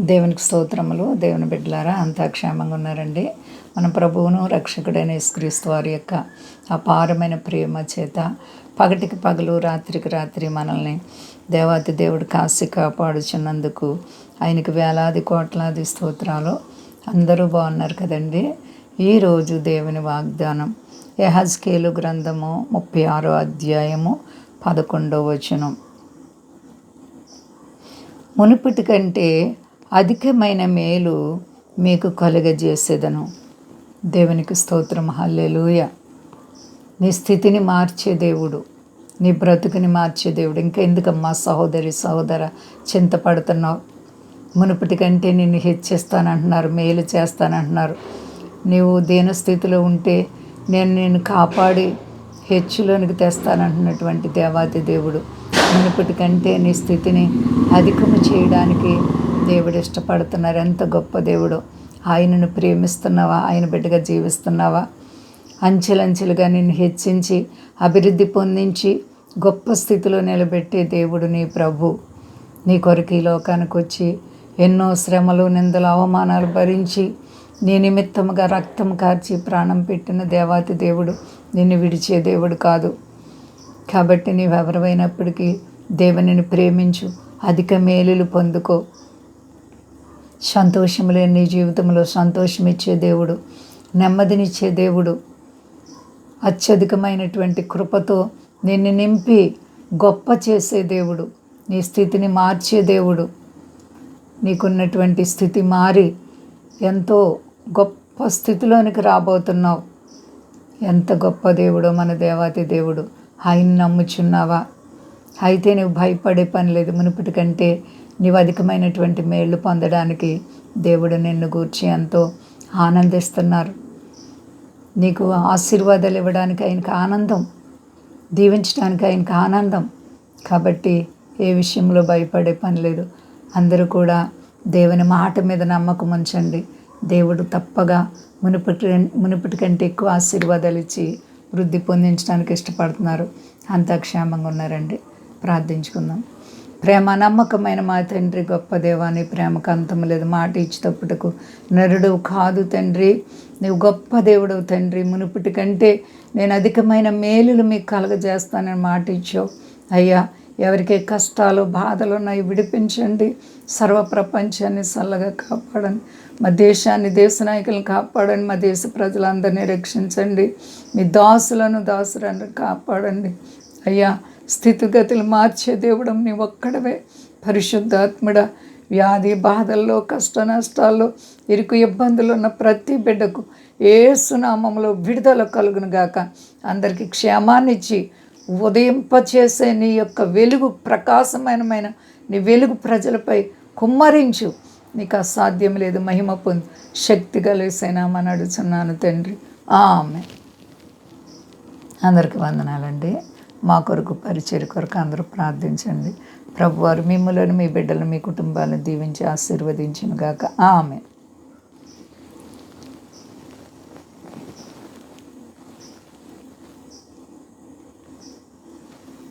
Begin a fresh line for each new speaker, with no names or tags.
దేవునికి స్తోత్రములు. దేవుని బిడ్డలారా అంతా క్షేమంగా ఉన్నారండి. మన ప్రభువును రక్షకుడైన యేసుక్రీస్తు వారి యొక్క అపారమైన ప్రేమ చేత పగటికి పగలు రాత్రికి రాత్రి మనల్ని దేవాతి దేవుడు కాసి కాపాడుచున్నందుకు ఆయనకి వేలాది కోట్లాది స్తోత్రాలు. అందరూ బాగున్నారు కదండి. ఈరోజు దేవుని వాగ్దానం యహజ్కేలు గ్రంథము ముప్పై ఆరో అధ్యాయము పదకొండవ వచనం. మునుపటి కంటే అధికమైన మేలు మీకు కలుగజేసేదను. దేవునికి స్తోత్రం. హల్లెలూయ. నీ స్థితిని మార్చే దేవుడు. నీ బ్రతుకుని మార్చే దేవుడు. ఇంకా ఎందుకమ్మా సహోదరి సహోదర చింతపడుతున్నావు? మునుపటి కంటే నిన్ను హెచ్చిస్తానంటున్నారు మేలు చేస్తానంటున్నారు. నీవు దేన స్థితిలో ఉంటే నేను నేను కాపాడి హెచ్చులోనికి తెస్తానంటున్నటువంటి దేవాది దేవుడు. మునుపటి కంటే నీ స్థితిని అధికము చేయడానికి దేవుడు ఇష్టపడుతున్నారు. ఎంత గొప్ప దేవుడు. ఆయనను ప్రేమిస్తున్నావా? ఆయన బిడ్డగా జీవిస్తున్నావా? అంచెలంచెలుగా నిన్ను హెచ్చించి అభివృద్ధి పొందించి గొప్ప స్థితిలో నిలబెట్టే దేవుడు నీ ప్రభు. నీ కొరకు ఈ లోకానికి వచ్చి ఎన్నో శ్రమలు నిందలు అవమానాలు భరించి నీ నిమిత్తముగా రక్తం కార్చి ప్రాణం పెట్టిన దేవాతి దేవుడు నిన్ను విడిచే దేవుడు కాదు. కాబట్టి నీవెవరమైనప్పటికీ దేవునిని ప్రేమించు అధిక మేలులు పొందుకో. సంతోషములే నీ జీవితంలో సంతోషం ఇచ్చే దేవుడు నెమ్మదినిచ్చే దేవుడు. అత్యధికమైనటువంటి కృపతో నిన్ను నింపి గొప్ప చేసే దేవుడు నీ స్థితిని మార్చే దేవుడు. నీకున్నటువంటి స్థితి మారి ఎంతో గొప్ప స్థితిలోనికి రాబోతున్నావు. ఎంత గొప్ప దేవుడో మన దేవాతి దేవుడు. ఆయన నమ్ముచున్నావా? అయితే నువ్వు భయపడే పని లేదు. మునుపటి కంటే నీవు అధికమైనటువంటి మేళ్ళు పొందడానికి దేవుడు నిన్ను గూర్చి ఎంతో ఆనందిస్తున్నారు. నీకు ఆశీర్వాదాలు ఇవ్వడానికి ఆయనకు ఆనందం దీవించడానికి ఆయనకు ఆనందం. కాబట్టి ఏ విషయంలో భయపడే పని లేదు. అందరూ కూడా దేవుని మాట మీద నమ్మకం ఉంచండి. దేవుడు తప్పగా మునుపటి మునుపటి కంటే ఎక్కువ ఆశీర్వాదాలు ఇచ్చి వృద్ధి పొందించడానికి ఇష్టపడుతున్నారు. అంతా క్షేమంగా ఉన్నారండి. ప్రార్థించుకుందాం. ప్రేమ నమ్మకమైన మా తండ్రి గొప్ప దేవాని ప్రేమకు అంతం లేదు. మాట ఇచ్చేటప్పటికు నరుడు కాదు తండ్రి. నువ్వు గొప్ప దేవుడు తండ్రి. మునుపటి కంటే నేను అధికమైన మేలులు మీకు కలగజేస్తానని మాట ఇచ్చావు. అయ్యా ఎవరికి కష్టాలు బాధలు ఉన్నాయి విడిపించండి. సర్వ ప్రపంచాన్ని చల్లగా కాపాడండి. మా దేశాన్ని దేశ నాయకులను కాపాడండి. మా దేశ ప్రజలందరినీ రక్షించండి. మీ దాసులను దాసులను కాపాడండి. అయ్యా స్థితిగతులు మార్చే దేవుడం నీ ఒక్కడవే. పరిశుద్ధాత్ముడ వ్యాధి బాధల్లో కష్ట నష్టాల్లో ఇరుకు ఇబ్బందులు ఉన్న ప్రతి బిడ్డకు ఏ సునామంలో విడుదల కలుగును గాక. అందరికీ క్షేమాన్నిచ్చి ఉదయింపచేసే నీ యొక్క వెలుగు ప్రకాశమైనమైన నీ వెలుగు ప్రజలపై కుమ్మరించు. నీకు అసాధ్యం లేదు మహిమ పొంది. శక్తి కలిసేనామని అడుగుతున్నాను తండ్రి. ఆమె అందరికి వందనాలండి. మా కొరకు పరిచయ కొరకు అందరూ ప్రార్థించండి. ప్రభువారు మిమ్మల్ని మీ బిడ్డలు మీ కుటుంబాలను దీవించి ఆశీర్వదించిన గాక ఆమె